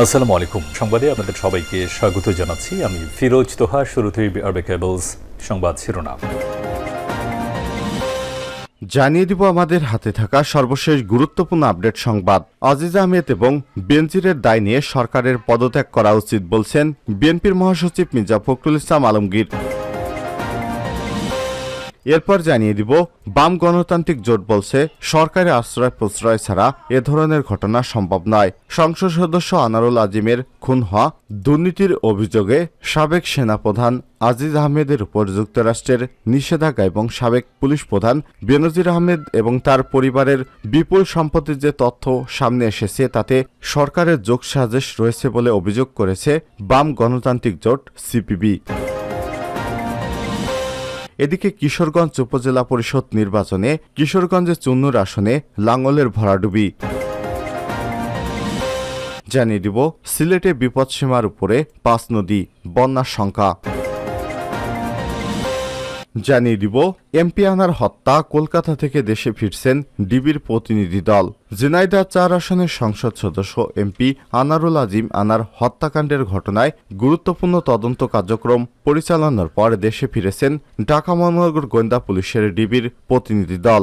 আসসালামু আলাইকুম। সংবাদে আপনাদের সবাইকে স্বাগত জানাচ্ছি। আমি ফিরোজ তোহা, শুরুতেই আরবে কেবলস সংবাদ শিরোনাম। জানিয়ে দিব আমাদের হাতে থাকা সর্বশেষ গুরুত্বপূর্ণ আপডেট সংবাদ। আজিজ আহমেদ এবং বেনজিরের দায় নিয়ে সরকারের পদত্যাগ করা উচিত বলছেন বিএনপির মহাসচিব মির্জা ফখরুল ইসলাম আলমগীর। এরপর জানিয়ে দিব, বাম গণতান্ত্রিক জোট বলছে, সরকারি আশ্রয় প্রশ্রয় ছাড়া এ ধরনের ঘটনা সম্ভব নয়। সংসদ সদস্য আনারুল আজিমের খুন হওয়া দুর্নীতির অভিযোগে সাবেক সেনাপ্রধান আজিজ আহমেদের উপর যুক্তরাষ্ট্রের নিষেধাজ্ঞা এবং সাবেক পুলিশ প্রধান বেনজির আহমেদ এবং তার পরিবারের বিপুল সম্পত্তির যে তথ্য সামনে এসেছে, তাতে সরকারের যোগসাজেশ রয়েছে বলে অভিযোগ করেছে বাম গণতান্ত্রিক জোট সিপিবি। এদিকে কিশোরগঞ্জ উপজেলা পরিষদ নির্বাচনে কিশোরগঞ্জের চুন্নুর আসনে লাঙ্গলের ভরাডুবি। জানিয়ে দিব, সিলেটে বিপদসীমার উপরে পাঁচ নদী, বন্যার সংখ্যা জানিয়ে দিব, এমপি আনার হত্যা কলকাতা থেকে দেশে ফিরছেন ডিবির প্রতিনিধি দল। জিনাইদা চার আসনের সংসদ সদস্য এমপি আনারুল আজিম আনার হত্যাকাণ্ডের ঘটনায় গুরুত্বপূর্ণ তদন্ত কার্যক্রম পরিচালনার পর দেশে ফিরেছেন ঢাকা মহানগর গোয়েন্দা পুলিশের ডিবির প্রতিনিধি দল।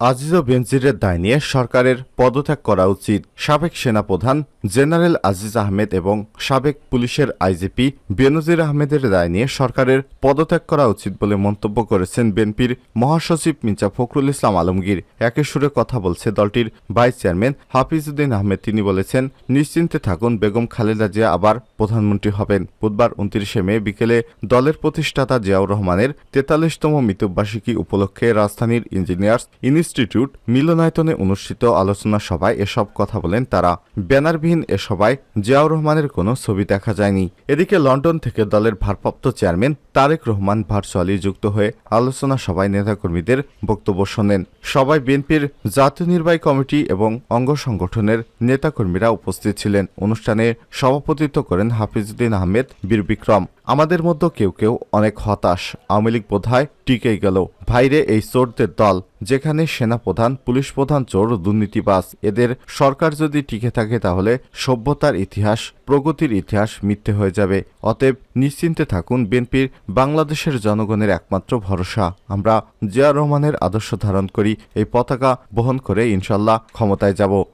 আজিজ বেনজিরের দায় নিয়ে সরকারের পদত্যাগ করা উচিত। সাবেক সেনাপ্রধান জেনারেল আজিজ আহমেদ এবং সাবেক পুলিশের আইজিপি বেনজির আহমেদের দায় নিয়ে সরকারের পদত্যাগ করা উচিত বলে মন্তব্য করেছেন বিএনপির মহাসচিব মির্জা ফখরুল ইসলাম আলমগীর। একই সুরে কথা বলছে দলটির ভাইস চেয়ারম্যান হাফিজউদ্দিন আহমেদ। তিনি বলেছেন, নিশ্চিন্তে থাকুন, বেগম খালেদা জিয়া আবার প্রধানমন্ত্রী হবেন। বুধবার উনত্রিশে মে বিকেলে দলের প্রতিষ্ঠাতা জিয়াউর রহমানের তেতাল্লিশতম মৃত্যুবার্ষিকী উপলক্ষে রাজধানীর ইঞ্জিনিয়ার্স ইনস্টিটিউট মিলনায়তনে অনুষ্ঠিত আলোচনা সভায় এসব কথা বলেন তারা। ব্যানারবিহীন এ সভায় জিয়াউর রহমানের কোনো ছবি দেখা যায়নি। এদিকে লন্ডন থেকে দলের ভারপ্রাপ্ত চেয়ারম্যান তারেক রহমান ভার্চুয়ালি যুক্ত হয়ে আলোচনা সভায় নেতাকর্মীদের বক্তব্য শোনেন। সবাই বিএনপির জাতীয় নির্বাহী কমিটি এবং অঙ্গ সংগঠনের নেতাকর্মীরা উপস্থিত ছিলেন। অনুষ্ঠানে সভাপতিত্ব করেন হাফিজুদ্দিন আহমেদ বীর বিক্রম আমাদের মধ্যে কেউ কেউ অনেক হতাশ। আওয়ামী লীগ বোধহয় টিকেই গেল। ভাইরে এই চোরদের দল, যেখানে সেনাপ্রধান, পুলিশ প্রধান, চোর, দুর্নীতিবাজ, এদের সরকার যদি টিকে থাকে তাহলে সভ্যতার ইতিহাস, প্রগতির ইতিহাস মিথ্যে হয়ে যাবে। অতএব নিশ্চিন্তে থাকুন, বিএনপির বাংলাদেশের জনগণের একমাত্র ভরসা। আমরা জিয়া রহমানের আদর্শ ধারণ করি, এই পতাকা বহন করে ইনশাল্লাহ ক্ষমতায় যাব।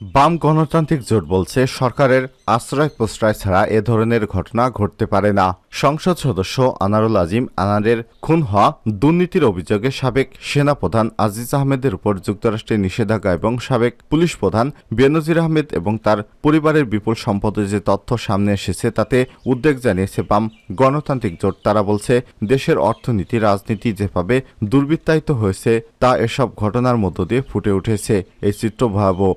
বাম গণতান্ত্রিক জোট বলছে, সরকারের আশ্রয় প্রশ্রয় ছাড়া এ ধরনের ঘটনা ঘটতে পারে না। সংসদ সদস্য আনারুল আজিম আনারের খুন হওয়া দুর্নীতির অভিযোগে সাবেক সেনাপ্রধান আজিজ আহমেদের উপর যুক্তরাষ্ট্রের নিষেধাজ্ঞা এবং সাবেক পুলিশ প্রধান বেনজির আহমেদ এবং তার পরিবারের বিপুল সম্পদের যে তথ্য সামনে এসেছে, তাতে উদ্বেগ জানিয়েছে বাম গণতান্ত্রিক জোট। তারা বলছে, দেশের অর্থনীতি, রাজনীতি যেভাবে দুর্বৃত্তায়িত হয়েছে, তা এসব ঘটনার মধ্য দিয়ে ফুটে উঠেছে। এই চিত্র ভয়াবহ।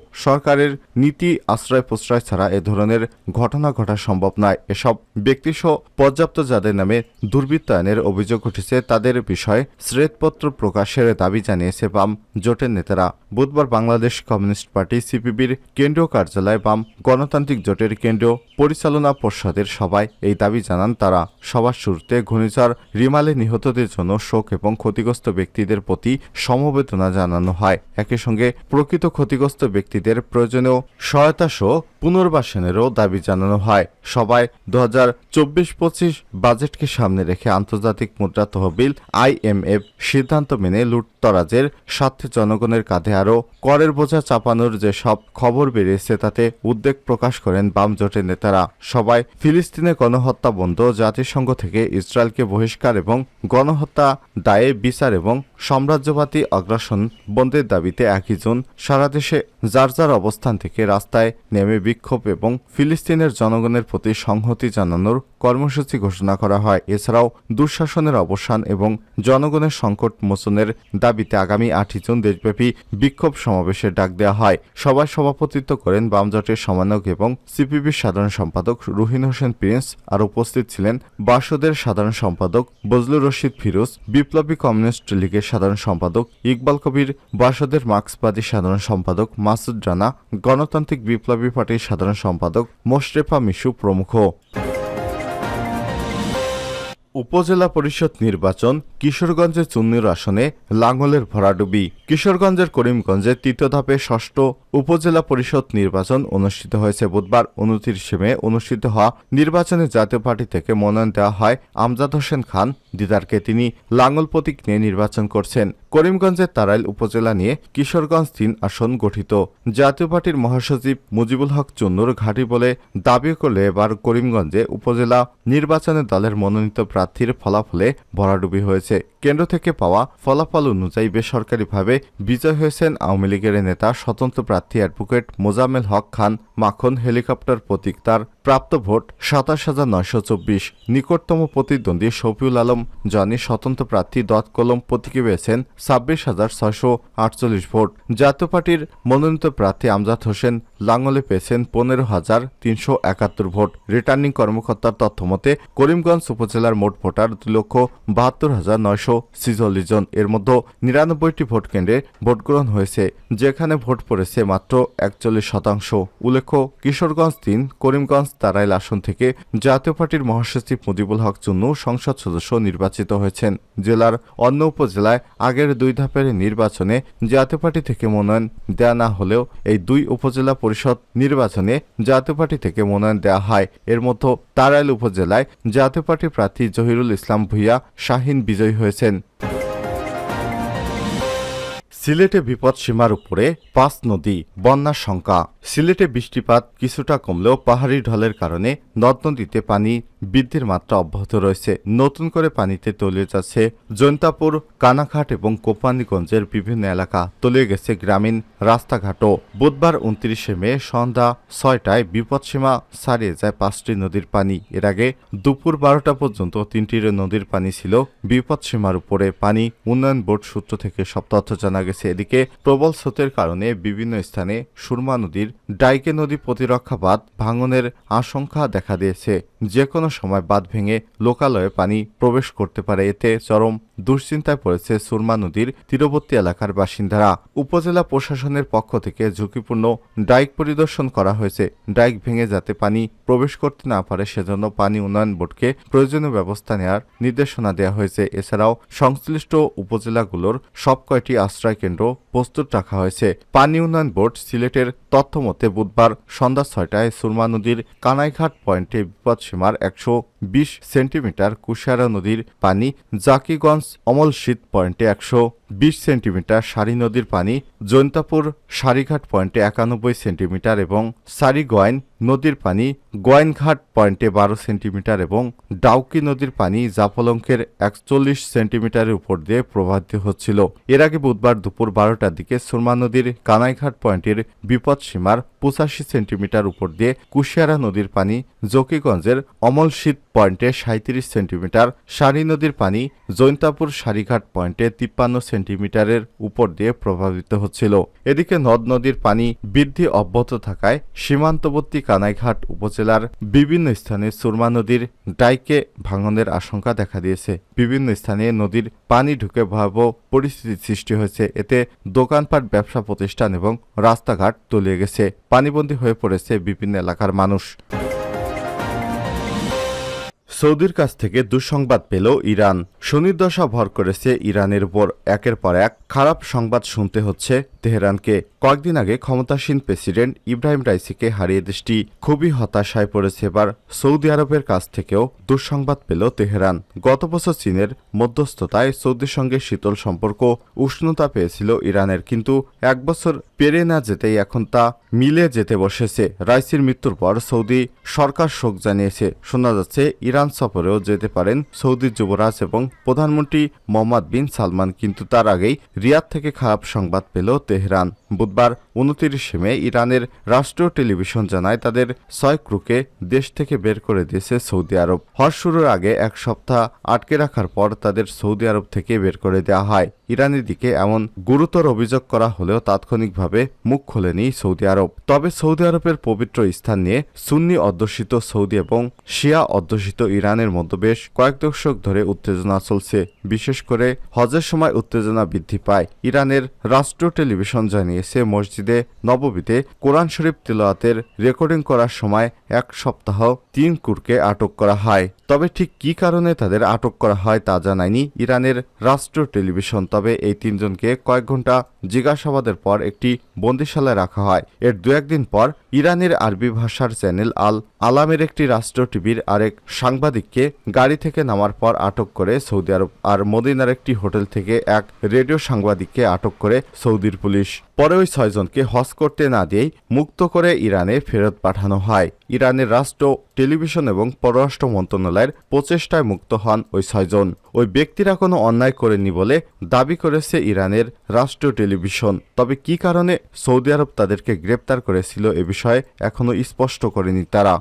সরকারের নীতি, আশ্রয়, প্রশ্রয় ছাড়া এ ধরনের ঘটনা ঘটা সম্ভব নয়। এসব ব্যক্তিসহ পর্যাপ্ত যাদের নামে দুর্বৃত্তায়নের অভিযোগ উঠেছে, তাদের বিষয়ে শ্বেতপত্র প্রকাশের দাবি জানিয়েছে বাম জোটের নেতারা। বুধবার বাংলাদেশ কমিউনিস্ট পার্টি সিপিবির কেন্দ্রীয় কার্যালয়ে বাম গণতান্ত্রিক জোটের কেন্দ্রীয় পরিচালনা পর্ষদের সভায় এই দাবি জানান তারা। সবার শুরুতে ঘূর্ণিঝড় রিমালে নিহতদের জন্য শোক এবং ক্ষতিগ্রস্ত ব্যক্তিদের প্রতি সমবেদনা জানানো হয়। একই সঙ্গে প্রকৃত ক্ষতিগ্রস্ত ব্যক্তিদের প্রয়োজনীয় সহায়তা সহ পুনর্বাসনেরও দাবি জানানো হয়। সবাই দু হাজার চব্বিশ পঁচিশ বাজেটকে সামনে রেখে আন্তর্জাতিক মুদ্রা তহবিল আইএমএফ সিদ্ধান্ত মেনে লুটতরাজের স্বার্থে জনগণের কাঁধে আরও করের বোঝা চাপানোর যে সব খবর বেরিয়েছে তাতে উদ্বেগ প্রকাশ করেন বাম জোটের নেতারা। সবাই ফিলিস্তিনে গণহত্যা বন্ধ, জাতিসংঘ থেকে ইসরায়েলকে বহিষ্কার এবং গণহত্যা দায়ে বিচার এবং সাম্রাজ্যবাদী আগ্রাসন বন্ধের দাবিতে একই জুন সারা দেশে যার যার অবস্থান থেকে রাস্তায় নেমে বিক্ষোভ এবং ফিলিস্তিনের জনগণের প্রতি সংহতি জানানোর কর্মসূচি ঘোষণা করা হয়। এছাড়াও দুঃশাসনের অবসান এবং জনগণের সংকট মোচনের দাবিতে আগামী আটই জুন দেশব্যাপী বিক্ষোভ সমাবেশের ডাক দেওয়া হয়। সভায় সভাপতিত্ব করেন বামজোটের সমন্বয়ক এবং সিপিবির সাধারণ সম্পাদক রুহিন হোসেন প্রিন্স। আর উপস্থিত ছিলেন বাসদের সাধারণ সম্পাদক বজলুর রশিদ ফিরোজ। বিপ্লবী কমিউনিস্ট লীগের সাধারণ সম্পাদক ইকবাল কবির। বাসদের মার্ক্সবাদী সাধারণ সম্পাদক মাসুদ রানা। গণতান্ত্রিক বিপ্লবী পার্টির সাধারণ সম্পাদক মোশরেফা মিশু প্রমুখ। উপজেলা পরিষদ নির্বাচন কিশোরগঞ্জের চুন্নির আসনে লাঙ্গলের ভরাডুবি। কিশোরগঞ্জের করিমগঞ্জে তৃতীয় ধাপে ষষ্ঠ উপজেলা পরিষদ নির্বাচন অনুষ্ঠিত হয়েছে। বুধবার উনত্রিশে মে অনুষ্ঠিত হওয়া নির্বাচনে জাতীয় পার্টি থেকে মনোনয়ন দেওয়া হয় আমজাদ হোসেন খান, দিদারকে তিনি লাঙ্গল প্রতীক নিয়ে নির্বাচন করছেন। করিমগঞ্জের তারাইল উপজেলা নিয়ে কিশোরগঞ্জ তিন আসন গঠিত। জাতীয় পার্টির মহাসচিব মুজিবুল হক চুন্নুর ঘাঁটি বলে দাবি করলে এবার করিমগঞ্জে উপজেলা নির্বাচনে দলের মনোনীত প্রার্থীর ফলাফলে ভরাডুবি হয়েছে। কেন্দ্র থেকে পাওয়া ফলাফল অনুযায়ী বেসরকারিভাবে বিজয় হয়েছেন আওয়ামী লীগের নেতা, স্বতন্ত্র প্রার্থী অ্যাডভোকেট মোজামেল হক খান। মাখন হেলিকপ্টার প্রতীক তার প্রাপ্ত ভোট সাতাশ হাজার নয়শো চব্বিশ। নিকটতম প্রতিদ্বন্দ্বী শফিউল আলম জনি স্বতন্ত্র প্রার্থী দত কলম প্রতীকে পেয়েছেন ছাব্বিশ হাজার ছয়শো আটচল্লিশ ভোট। জাতীয় পার্টির মনোনীত প্রার্থী আমজাদ হোসেন লাঙ্গলে পেয়েছেন পনেরো হাজার তিনশো একাত্তর ভোট। রিটার্নিং কর্মকর্তার তথ্যমতে, করিমগঞ্জ উপজেলার মোট ভোটার দুই লক্ষ বাহাত্তর হাজার নয়শো জন। এর মধ্যে নিরানব্বইটি ভোট কেন্দ্রে ভোট গ্রহণ হয়েছে, যেখানে ভোট পড়েছে মাত্র একচল্লিশ শতাংশ। উল্লেখ্য, কিশোরগঞ্জ তিন, করিমগঞ্জ তারাইল আসন থেকে জাতীয় পার্টির মহাসচিব মুজিবুল হক চুন্নু সংসদ সদস্য নির্বাচিত হয়েছেন। জেলার অন্য উপজেলায় আগের দুই ধাপের নির্বাচনে জাতীয় পার্টি থেকে মনোনয়ন দেয়া না হলেও এই দুই উপজেলা পরিষদ নির্বাচনে জাতীয় পার্টি থেকে মনোনয়ন দেওয়া হয়। এর মধ্যে তারাইল উপজেলায় জাতীয় পার্টির প্রার্থী জহিরুল ইসলাম ভুইয়া, শাহিন বিজয়ী হয়েছেন। সিলেটে বিপদ সীমার উপরে পাঁচ নদী, বন্যার শঙ্কা। সিলেটে বৃষ্টিপাত কিছুটা কমলেও পাহাড়ি ঢলের কারণে নদ নদীতে পানি বৃদ্ধির মাত্রা অব্যাহত রয়েছে। নতুন করে পানিতে তলিয়ে যাচ্ছে জৈন্তাপুর, কানাঘাট এবং কোপানীগঞ্জের বিভিন্ন এলাকা। তলিয়ে গেছে গ্রামীণ রাস্তাঘাটও। বুধবার উনত্রিশে মে সন্ধ্যা ছয়টায় বিপদসীমা ছাড়িয়ে যায় পাঁচটি নদীর পানি। এর আগে দুপুর বারোটা পর্যন্ত তিনটির নদীর পানি ছিল বিপদসীমার উপরে। পানি উন্নয়ন বোর্ড সূত্র থেকে সব তথ্য জানা গেছে। এদিকে প্রবল স্রোতের কারণে বিভিন্ন স্থানে সুরমা নদীর ডাইকে নদী প্রতিরক্ষা বাঁধ ভাঙনের আশঙ্কা দেখা দিয়েছে। যে কোনো সময় বাঁধ ভেঙে লোকালয়ে পানি প্রবেশ করতে পারে। এতে চরম দুশ্চিন্তায় পড়েছে সুরমা নদীর তীরবর্তী এলাকার বাসিন্দারা। উপজেলা প্রশাসনের পক্ষ থেকে ঝুঁকিপূর্ণ ডাইক পরিদর্শন করা হয়েছে। ডাইক ভেঙে যাতে পানি প্রবেশ করতে না পারে, সেজন্য পানি উন্নয়ন বোর্ডকে প্রয়োজনীয় ব্যবস্থা নেওয়ার নির্দেশনা দেওয়া হয়েছে। এছাড়াও সংশ্লিষ্ট উপজেলাগুলোর সব কয়টি আশ্রয় কেন্দ্র প্রস্তুত রাখা হয়েছে। পানি উন্নয়ন বোর্ড সিলেটের তথ্যমতে বুধবার সন্ধ্যা ছয়টায় সুরমা নদীর কানাইঘাট পয়েন্টে বিপদসীমার একশো বিশ সেন্টিমিটার কুশিয়ারা নদীর পানি জাকিগঞ্জ অমল শীত পয়েন্টে একশো, বিশ সেন্টিমিটার সারি নদীর পানি জৈন্তাপুর সারিঘাট পয়েন্টে একানব্বই সেন্টিমিটার এবং সারিগোয়াইন নদীর পানি গোয়াইনঘাট পয়েন্টে বারো সেন্টিমিটার এবং ডাউকি নদীর পানি জাফলঙ্কের একচল্লিশ সেন্টিমিটারের উপর দিয়ে প্রবাহিত হচ্ছিল। এর আগে বুধবার দুপুর বারোটার দিকে সুরমা নদীর কানাইঘাট পয়েন্টের বিপদ সীমার পঁচাশি সেন্টিমিটার উপর দিয়ে কুশিয়ারা নদীর পানি জকিগঞ্জের অমলশীত পয়েন্টে সাঁত্রিশ সেন্টিমিটার, সারি নদীর পানি জৈন্তাপুর সারিঘাট পয়েন্টে তিপ্পান্ন সেন্টিমিটারের উপর দিয়ে প্রভাবিত হচ্ছিল। এদিকে নদ নদীর পানি বৃদ্ধি অব্যাহত থাকায় সীমান্তবর্তী কানাইঘাট উপজেলার বিভিন্ন স্থানে সুরমা নদীর ডাইকে ভাঙনের আশঙ্কা দেখা দিয়েছে। বিভিন্ন স্থানে নদীর পানি ঢুকে ভয়াবহ পরিস্থিতির সৃষ্টি হয়েছে। এতে দোকানপাট, ব্যবসা প্রতিষ্ঠান এবং রাস্তাঘাট তলিয়ে গেছে। পানিবন্দী হয়ে পড়েছে বিভিন্ন এলাকার মানুষ। সৌদির কাছ থেকে দুঃসংবাদ পেল ইরান। শনিদশা ভর করেছে ইরানের উপর। একের পর এক খারাপ সংবাদ শুনতে হচ্ছে তেহরানকে। কয়েকদিন আগে ক্ষমতাসীন প্রেসিডেন্ট ইব্রাহিম রাইসিকে হারিয়ে দেশটি খুবই হতাশায় পড়েছে। এবার সৌদি আরবের কাছ থেকেও দুঃসংবাদ পেল তেহরান। গত বছর চীনের মধ্যস্থতায় সৌদির সঙ্গে শীতল সম্পর্ক উষ্ণতা পেয়েছিল ইরানের, কিন্তু এক বছর পেরে না যেতেই এখন তা মিলে যেতে বসেছে। রাইসির মৃত্যুর পর সৌদি সরকার শোক জানিয়েছে। শোনা যাচ্ছে, ইরান সফরেও যেতে পারেন সৌদি যুবরাজ এবং প্রধানমন্ত্রী মোহাম্মদ বিন সালমান। কিন্তু তার আগেই রিয়াদ থেকে খারাপ সংবাদ পেল তেহরান। বুধবার উনতিরিশে মে ইরানের রাষ্ট্রীয় টেলিভিশন জানায় তাদের ছয় ক্রুকে দেশ থেকে বের করে দিয়েছে সৌদি আরব। হজ শুরুর আগে এক সপ্তাহ আটকে রাখার পর তাদের সৌদি আরব থেকে বের করে দেওয়া হয়। ইরানের দিকে এমন গুরুতর অভিযোগ করা হলেও তাৎক্ষণিকভাবে মুখ খোলেনি সৌদি আরব। তবে সৌদি আরবের পবিত্র স্থান নিয়ে সুন্নি অধ্যুষিত সৌদি এবং শিয়া অধ্যুষিত ইরানের মধ্যে বেশ কয়েক দশক ধরে উত্তেজনা চলছে। বিশেষ করে হজের সময় উত্তেজনা বৃদ্ধি পায়। ইরানের রাষ্ট্রীয় টেলিভিশন জানিয়েছে মসজিদে নববীতে কোরআন শরীফ তিলওয়াতের রেকর্ডিং করার সময় এক সপ্তাহ তিন কুরকে আটক করা হয়। তবে ঠিক কি কারণে তাদের আটক করা হয় তা জানায়নি ইরানের রাষ্ট্র টেলিভিশন। তবে এই তিনজনকে কয়েক ঘণ্টা জিজ্ঞাসাবাদের পর একটি বন্দিশালায় রাখা হয়। এর দু একদিন পর ইরানের আরবি ভাষার চ্যানেল আল আলামের একটি রাষ্ট্র টিভির আরেক সাংবাদিককে গাড়ি থেকে নামার পর আটক করে সৌদি আরব আর মদিনার একটি হোটেল থেকে এক রেডিও সাংবাদিককে আটক করে সৌদির পুলিশ। পরে ওই ছয়জনকে হজ করতে না দিয়েই মুক্ত করে ইরানে ফেরত পাঠানো হয়। ইরানের রাষ্ট্র, টেলিভিশন এবং পররাষ্ট্র মন্ত্রণালয়ের প্রচেষ্টায় মুক্ত হন ওই ছয়জন। ওই ব্যক্তিরা কোনো অন্যায় করেনি বলে দাবি করেছে ইরানের রাষ্ট্রীয় টেলিভিশন। তবে কি কারণে সৌদি আরব তাদেরকে গ্রেপ্তার করেছিল এ বিষয়ে এখনও স্পষ্ট করেনি তারা।